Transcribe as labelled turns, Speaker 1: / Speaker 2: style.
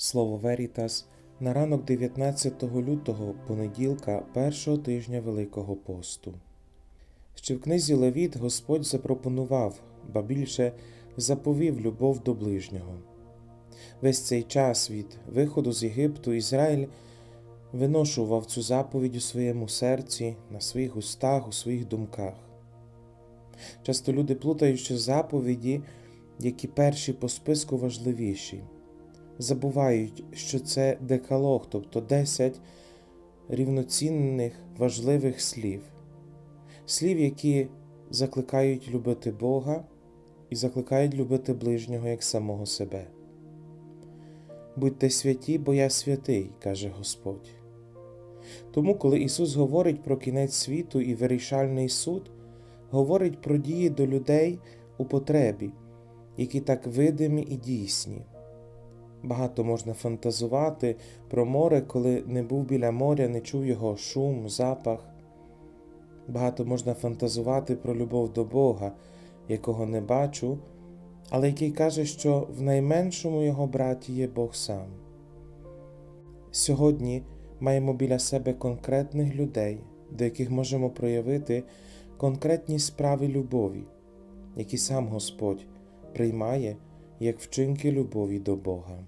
Speaker 1: Слово Верітас на ранок 19 лютого, понеділка, першого тижня Великого посту. Ще в книзі Левіт Господь запропонував, ба більше заповів любов до ближнього. Весь цей час від виходу з Єгипту Ізраїль виношував цю заповідь у своєму серці, на своїх устах, у своїх думках. Часто люди плутають, що заповіді, які перші по списку важливіші, забувають, що це декалог, тобто 10 рівноцінних важливих слів, слів, які закликають любити Бога і закликають любити ближнього як самого себе. Будьте святі, бо я святий, каже Господь. Тому, коли Ісус говорить про кінець світу і вирішальний суд, говорить про дії до людей у потребі, які так видимі і дійсні. Багато можна фантазувати про море, коли не був біля моря, не чув його шум, запах. Багато можна фантазувати про любов до Бога, якого не бачу, але який каже, що в найменшому його браті є Бог сам. Сьогодні маємо біля себе конкретних людей, до яких можемо проявити конкретні справи любові, які сам Господь приймає як вчинки любові до Бога.